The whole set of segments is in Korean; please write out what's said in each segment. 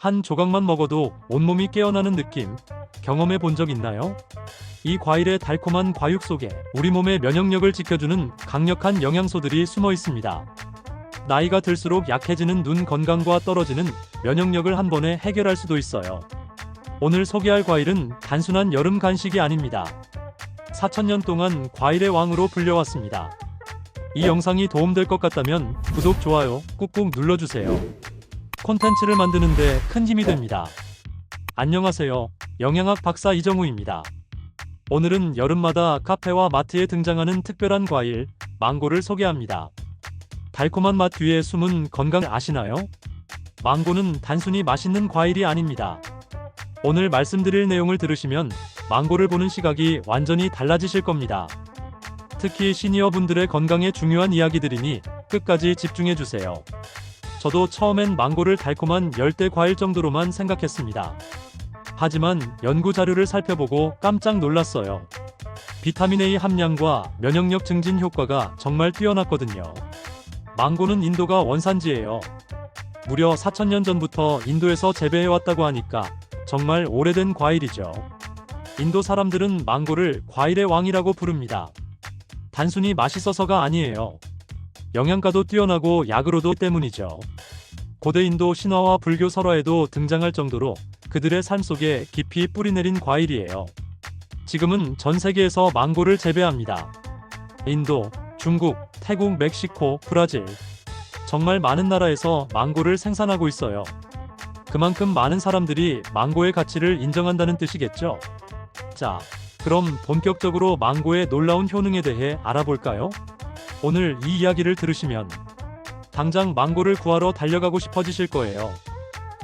한 조각만 먹어도 온몸이 깨어나는 느낌 경험해 본 적 있나요? 이 과일의 달콤한 과육 속에 우리 몸의 면역력을 지켜주는 강력한 영양소들이 숨어 있습니다. 나이가 들수록 약해지는 눈 건강과 떨어지는 면역력을 한 번에 해결할 수도 있어요. 오늘 소개할 과일은 단순한 여름 간식이 아닙니다. 4천년 동안 과일의 왕으로 불려왔습니다. 이 영상이 도움될 것 같다면 구독, 좋아요 꾹꾹 눌러주세요. 콘텐츠를 만드는 데 큰 힘이 됩니다. 안녕하세요. 영양학 박사 이정우입니다. 오늘은 여름마다 카페와 마트에 등장하는 특별한 과일, 망고를 소개합니다. 달콤한 맛 뒤에 숨은 건강 아시나요? 망고는 단순히 맛있는 과일이 아닙니다. 오늘 말씀드릴 내용을 들으시면 망고를 보는 시각이 완전히 달라지실 겁니다. 특히 시니어 분들의 건강에 중요한 이야기들이니 끝까지 집중해 주세요. 저도 처음엔 망고를 달콤한 열대 과일 정도로만 생각했습니다. 하지만 연구 자료를 살펴보고 깜짝 놀랐어요. 비타민 A 함량과 면역력 증진 효과가 정말 뛰어났거든요. 망고는 인도가 원산지예요. 무려 4천년 전부터 인도에서 재배해왔다고 하니까 정말 오래된 과일이죠. 인도 사람들은 망고를 과일의 왕이라고 부릅니다. 단순히 맛있어서가 아니에요. 영양가도 뛰어나고 약으로도 때문이죠. 고대 인도 신화와 불교 설화에도 등장할 정도로 그들의 삶 속에 깊이 뿌리내린 과일이에요. 지금은 전 세계에서 망고를 재배합니다. 인도, 중국, 태국, 멕시코, 브라질. 정말 많은 나라에서 망고를 생산하고 있어요. 그만큼 많은 사람들이 망고의 가치를 인정한다는 뜻이겠죠? 자, 그럼 본격적으로 망고의 놀라운 효능에 대해 알아볼까요? 오늘 이 이야기를 들으시면 당장 망고를 구하러 달려가고 싶어지실 거예요.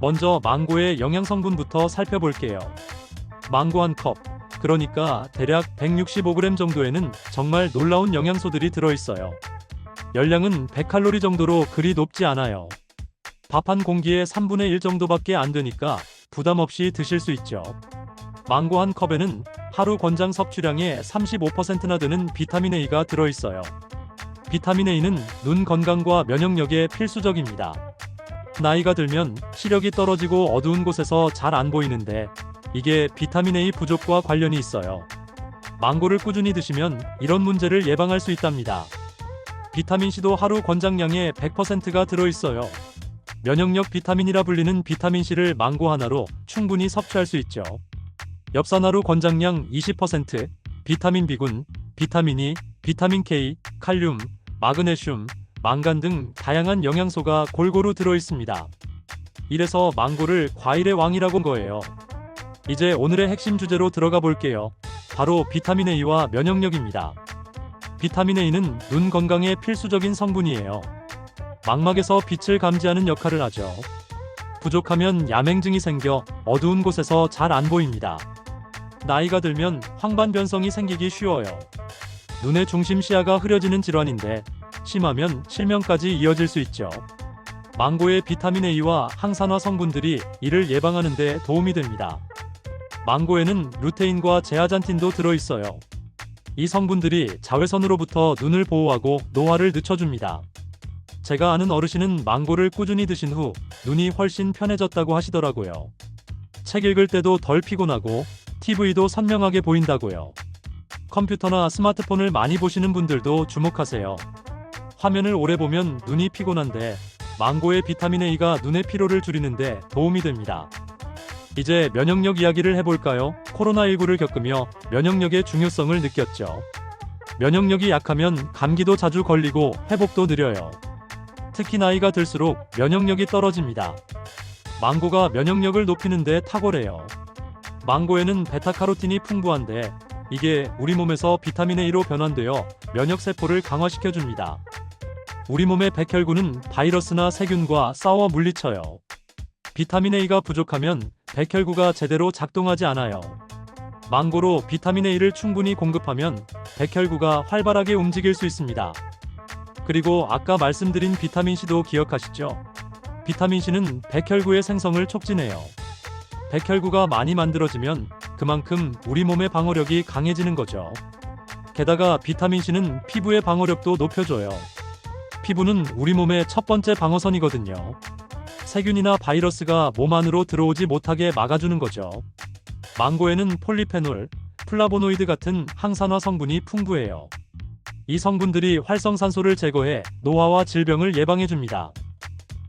먼저 망고의 영양 성분부터 살펴볼게요. 망고 한 컵, 그러니까 대략 165g 정도에는 정말 놀라운 영양소들이 들어있어요. 열량은 100칼로리 정도로 그리 높지 않아요. 밥 한 공기의 3분의 1 정도밖에 안 되니까 부담 없이 드실 수 있죠. 망고 한 컵에는 하루 권장 섭취량의 35%나 되는 비타민 A가 들어있어요. 비타민 A는 눈 건강과 면역력에 필수적입니다. 나이가 들면 시력이 떨어지고 어두운 곳에서 잘 안 보이는데 이게 비타민 A 부족과 관련이 있어요. 망고를 꾸준히 드시면 이런 문제를 예방할 수 있답니다. 비타민 C도 하루 권장량의 100%가 들어있어요. 면역력 비타민이라 불리는 비타민 C를 망고 하나로 충분히 섭취할 수 있죠. 엽산하루 권장량 20%, 비타민 B군, 비타민 E, 비타민 K, 칼륨, 마그네슘, 망간 등 다양한 영양소가 골고루 들어 있습니다. 이래서 망고를 과일의 왕이라고 한 거예요. 이제 오늘의 핵심 주제로 들어가 볼게요. 바로 비타민 A와 면역력입니다. 비타민 A는 눈 건강에 필수적인 성분이에요. 망막에서 빛을 감지하는 역할을 하죠. 부족하면 야맹증이 생겨 어두운 곳에서 잘 안 보입니다. 나이가 들면 황반 변성이 생기기 쉬워요. 눈의 중심 시야가 흐려지는 질환인데 심하면 실명까지 이어질 수 있죠. 망고의 비타민 A와 항산화 성분들이 이를 예방하는 데 도움이 됩니다. 망고에는 루테인과 제아잔틴도 들어 있어요. 이 성분들이 자외선으로부터 눈을 보호하고 노화를 늦춰줍니다. 제가 아는 어르신은 망고를 꾸준히 드신 후 눈이 훨씬 편해졌다고 하시더라고요. 책 읽을 때도 덜 피곤하고 TV도 선명하게 보인다고요. 컴퓨터나 스마트폰을 많이 보시는 분들도 주목하세요. 화면을 오래 보면 눈이 피곤한데 망고의 비타민 A가 눈의 피로를 줄이는데 도움이 됩니다. 이제 면역력 이야기를 해볼까요? 코로나19를 겪으며 면역력의 중요성을 느꼈죠. 면역력이 약하면 감기도 자주 걸리고 회복도 느려요. 특히 나이가 들수록 면역력이 떨어집니다. 망고가 면역력을 높이는데 탁월해요. 망고에는 베타카로틴이 풍부한데 이게 우리 몸에서 비타민 A로 변환되어 면역 세포를 강화시켜 줍니다. 우리 몸의 백혈구는 바이러스나 세균과 싸워 물리쳐요. 비타민 A가 부족하면 백혈구가 제대로 작동하지 않아요. 망고로 비타민 A를 충분히 공급하면 백혈구가 활발하게 움직일 수 있습니다. 그리고 아까 말씀드린 비타민 C도 기억하시죠? 비타민 C는 백혈구의 생성을 촉진해요. 백혈구가 많이 만들어지면 그만큼 우리 몸의 방어력이 강해지는 거죠. 게다가 비타민 C는 피부의 방어력도 높여줘요. 피부는 우리 몸의 첫 번째 방어선이거든요. 세균이나 바이러스가 몸 안으로 들어오지 못하게 막아주는 거죠. 망고에는 폴리페놀, 플라보노이드 같은 항산화 성분이 풍부해요. 이 성분들이 활성산소를 제거해 노화와 질병을 예방해줍니다.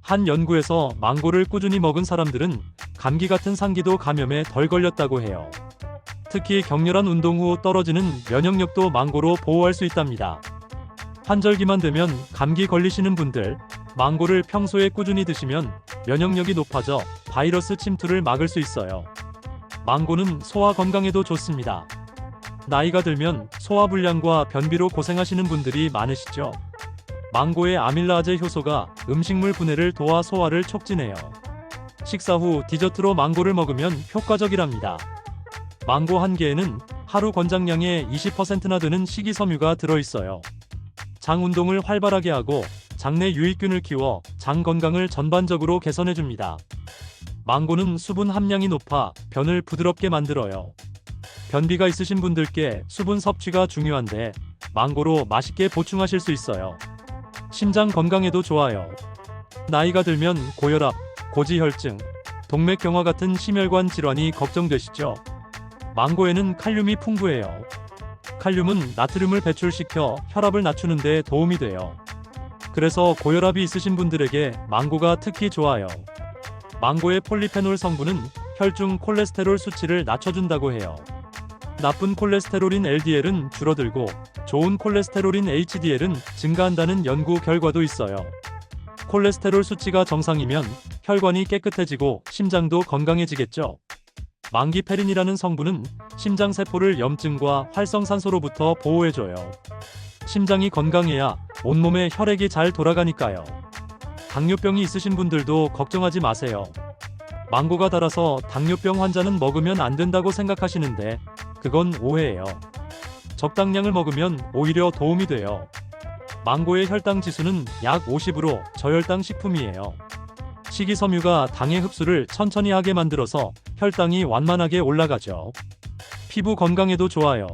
한 연구에서 망고를 꾸준히 먹은 사람들은 감기 같은 상기도 감염에 덜 걸렸다고 해요. 특히 격렬한 운동 후 떨어지는 면역력도 망고로 보호할 수 있답니다. 환절기만 되면 감기 걸리시는 분들, 망고를 평소에 꾸준히 드시면 면역력이 높아져 바이러스 침투를 막을 수 있어요. 망고는 소화 건강에도 좋습니다. 나이가 들면 소화불량과 변비로 고생하시는 분들이 많으시죠. 망고의 아밀라제 효소가 음식물 분해를 도와 소화를 촉진해요. 식사 후 디저트로 망고를 먹으면 효과적이랍니다. 망고 한 개에는 하루 권장량의 20%나 되는 식이섬유가 들어있어요. 장 운동을 활발하게 하고 장내 유익균을 키워 장 건강을 전반적으로 개선해줍니다. 망고는 수분 함량이 높아 변을 부드럽게 만들어요. 변비가 있으신 분들께 수분 섭취가 중요한데 망고로 맛있게 보충하실 수 있어요. 심장 건강에도 좋아요. 나이가 들면 고혈압, 고지혈증, 동맥경화 같은 심혈관 질환이 걱정되시죠? 망고에는 칼륨이 풍부해요. 칼륨은 나트륨을 배출시켜 혈압을 낮추는 데 도움이 돼요. 그래서 고혈압이 있으신 분들에게 망고가 특히 좋아요. 망고의 폴리페놀 성분은 혈중 콜레스테롤 수치를 낮춰준다고 해요. 나쁜 콜레스테롤인 LDL은 줄어들고 좋은 콜레스테롤인 HDL은 증가한다는 연구 결과도 있어요. 콜레스테롤 수치가 정상이면 혈관이 깨끗해지고 심장도 건강해지겠죠. 망기페린이라는 성분은 심장 세포를 염증과 활성산소로부터 보호해줘요. 심장이 건강해야 온몸에 혈액이 잘 돌아가니까요. 당뇨병이 있으신 분들도 걱정하지 마세요. 망고가 달아서 당뇨병 환자는 먹으면 안 된다고 생각하시는데 그건 오해예요. 적당량을 먹으면 오히려 도움이 돼요. 망고의 혈당 지수는 약 50으로 저혈당 식품이에요. 식이섬유가 당의 흡수를 천천히 하게 만들어서 혈당이 완만하게 올라가죠. 피부 건강에도 좋아요.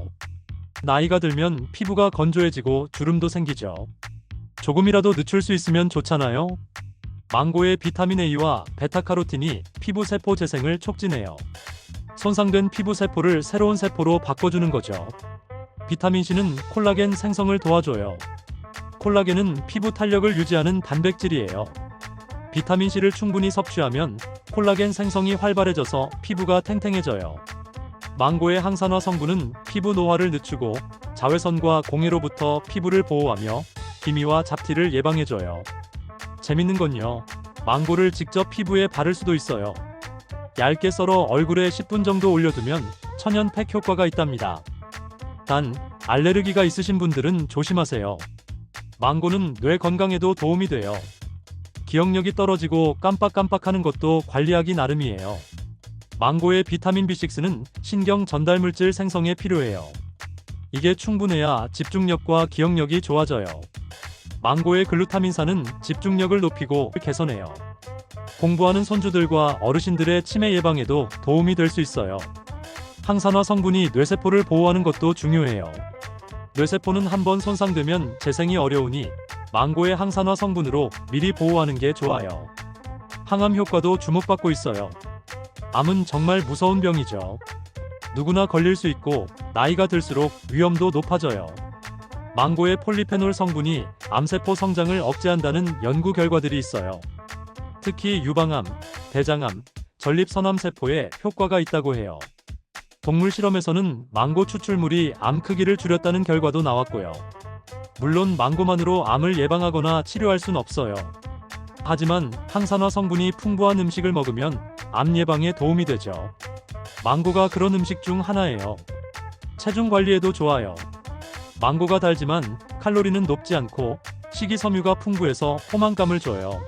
나이가 들면 피부가 건조해지고 주름도 생기죠. 조금이라도 늦출 수 있으면 좋잖아요. 망고의 비타민 A와 베타카로틴이 피부 세포 재생을 촉진해요. 손상된 피부 세포를 새로운 세포로 바꿔주는 거죠. 비타민 C는 콜라겐 생성을 도와줘요. 콜라겐은 피부 탄력을 유지하는 단백질이에요. 비타민 C를 충분히 섭취하면 콜라겐 생성이 활발해져서 피부가 탱탱해져요. 망고의 항산화 성분은 피부 노화를 늦추고 자외선과 공해로부터 피부를 보호하며 기미와 잡티를 예방해줘요. 재밌는 건요. 망고를 직접 피부에 바를 수도 있어요. 얇게 썰어 얼굴에 10분 정도 올려두면 천연팩 효과가 있답니다. 단, 알레르기가 있으신 분들은 조심하세요. 망고는 뇌 건강에도 도움이 돼요. 기억력이 떨어지고 깜빡깜빡하는 것도 관리하기 나름이에요. 망고의 비타민 B6는 신경 전달 물질 생성에 필요해요. 이게 충분해야 집중력과 기억력이 좋아져요. 망고의 글루타민산은 집중력을 높이고 개선해요. 공부하는 손주들과 어르신들의 치매 예방에도 도움이 될 수 있어요. 항산화 성분이 뇌세포를 보호하는 것도 중요해요. 뇌세포는 한번 손상되면 재생이 어려우니 망고의 항산화 성분으로 미리 보호하는 게 좋아요. 항암 효과도 주목받고 있어요. 암은 정말 무서운 병이죠. 누구나 걸릴 수 있고 나이가 들수록 위험도 높아져요. 망고의 폴리페놀 성분이 암세포 성장을 억제한다는 연구 결과들이 있어요. 특히 유방암, 대장암, 전립선암 세포에 효과가 있다고 해요. 동물 실험에서는 망고 추출물이 암 크기를 줄였다는 결과도 나왔고요. 물론 망고만으로 암을 예방하거나 치료할 순 없어요. 하지만 항산화 성분이 풍부한 음식을 먹으면 암 예방에 도움이 되죠. 망고가 그런 음식 중 하나예요. 체중 관리에도 좋아요. 망고가 달지만 칼로리는 높지 않고 식이섬유가 풍부해서 포만감을 줘요.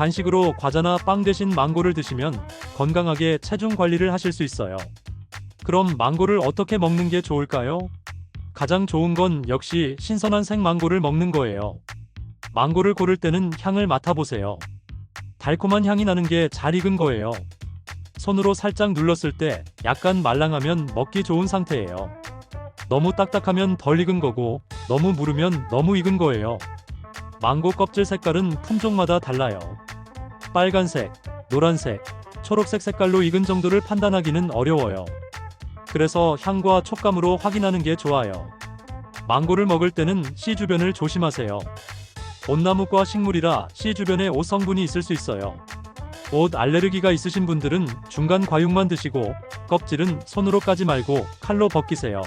간식으로 과자나 빵 대신 망고를 드시면 건강하게 체중 관리를 하실 수 있어요. 그럼 망고를 어떻게 먹는 게 좋을까요? 가장 좋은 건 역시 신선한 생망고를 먹는 거예요. 망고를 고를 때는 향을 맡아보세요. 달콤한 향이 나는 게 잘 익은 거예요. 손으로 살짝 눌렀을 때 약간 말랑하면 먹기 좋은 상태예요. 너무 딱딱하면 덜 익은 거고 너무 무르면 너무 익은 거예요. 망고 껍질 색깔은 품종마다 달라요. 빨간색, 노란색, 초록색 색깔로 익은 정도를 판단하기는 어려워요. 그래서 향과 촉감으로 확인하는 게 좋아요. 망고를 먹을 때는 씨 주변을 조심하세요. 온나무과 식물이라 씨 주변에 오 성분이 있을 수 있어요. 옷 알레르기가 있으신 분들은 중간 과육만 드시고 껍질은 손으로 까지 말고 칼로 벗기세요.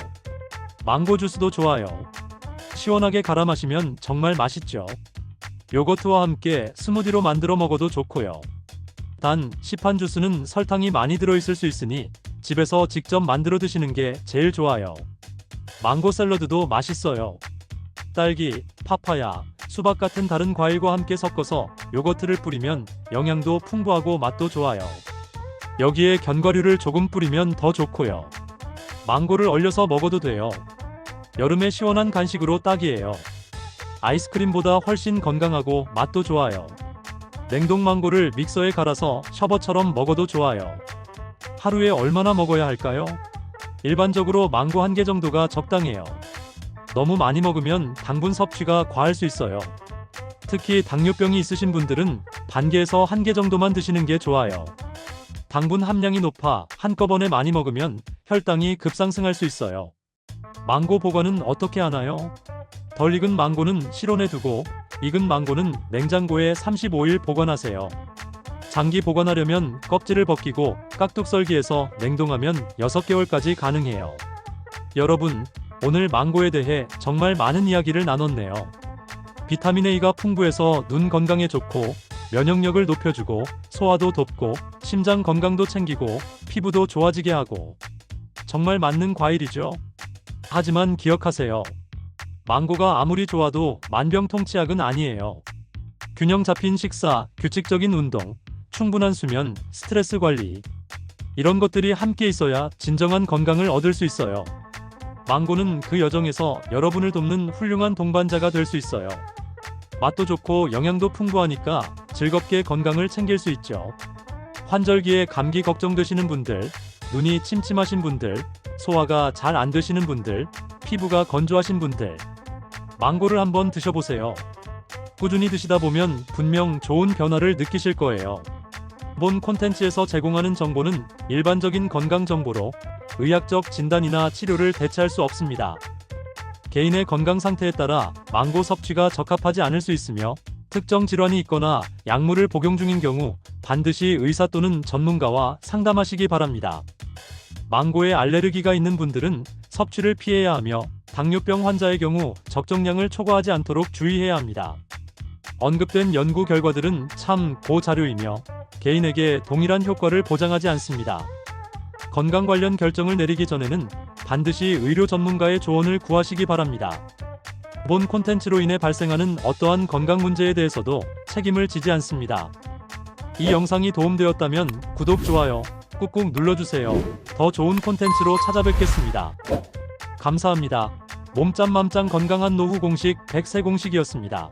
망고 주스도 좋아요. 시원하게 갈아 마시면 정말 맛있죠. 요거트와 함께 스무디로 만들어 먹어도 좋고요. 단 시판 주스는 설탕이 많이 들어있을 수 있으니 집에서 직접 만들어 드시는 게 제일 좋아요. 망고 샐러드도 맛있어요. 딸기, 파파야, 수박 같은 다른 과일과 함께 섞어서 요거트를 뿌리면 영양도 풍부하고 맛도 좋아요. 여기에 견과류를 조금 뿌리면 더 좋고요. 망고를 얼려서 먹어도 돼요. 여름에 시원한 간식으로 딱이에요. 아이스크림보다 훨씬 건강하고 맛도 좋아요. 냉동 망고를 믹서에 갈아서 셔버처럼 먹어도 좋아요. 하루에 얼마나 먹어야 할까요? 일반적으로 망고 한 개 정도가 적당해요. 너무 많이 먹으면 당분 섭취가 과할 수 있어요. 특히 당뇨병이 있으신 분들은 반 개에서 한 개 정도만 드시는 게 좋아요. 당분 함량이 높아 한꺼번에 많이 먹으면 혈당이 급상승할 수 있어요. 망고 보관은 어떻게 하나요? 덜 익은 망고는 실온에 두고 익은 망고는 냉장고에 35일 보관하세요. 장기 보관하려면 껍질을 벗기고 깍둑 썰기해서 냉동하면 6개월까지 가능해요. 여러분, 오늘 망고에 대해 정말 많은 이야기를 나눴네요. 비타민 A가 풍부해서 눈 건강에 좋고 면역력을 높여주고 소화도 돕고 심장 건강도 챙기고 피부도 좋아지게 하고 정말 맞는 과일이죠. 하지만 기억하세요. 망고가 아무리 좋아도 만병통치약은 아니에요. 균형 잡힌 식사, 규칙적인 운동, 충분한 수면, 스트레스 관리. 이런 것들이 함께 있어야 진정한 건강을 얻을 수 있어요. 망고는 그 여정에서 여러분을 돕는 훌륭한 동반자가 될 수 있어요. 맛도 좋고 영양도 풍부하니까 즐겁게 건강을 챙길 수 있죠. 환절기에 감기 걱정되시는 분들, 눈이 침침하신 분들, 소화가 잘 안 되시는 분들, 피부가 건조하신 분들, 망고를 한번 드셔보세요. 꾸준히 드시다 보면 분명 좋은 변화를 느끼실 거예요. 본 콘텐츠에서 제공하는 정보는 일반적인 건강 정보로 의학적 진단이나 치료를 대체할 수 없습니다. 개인의 건강 상태에 따라 망고 섭취가 적합하지 않을 수 있으며 특정 질환이 있거나 약물을 복용 중인 경우 반드시 의사 또는 전문가와 상담하시기 바랍니다. 망고에 알레르기가 있는 분들은 섭취를 피해야 하며 당뇨병 환자의 경우 적정량을 초과하지 않도록 주의해야 합니다. 언급된 연구 결과들은 참 고자료이며 개인에게 동일한 효과를 보장하지 않습니다. 건강 관련 결정을 내리기 전에는 반드시 의료 전문가의 조언을 구하시기 바랍니다. 본 콘텐츠로 인해 발생하는 어떠한 건강 문제에 대해서도 책임을 지지 않습니다. 이 영상이 도움되었다면 구독, 좋아요 꾹꾹 눌러주세요. 더 좋은 콘텐츠로 찾아뵙겠습니다. 감사합니다. 몸짱맘짱 건강한 노후 공식 100세 공식이었습니다.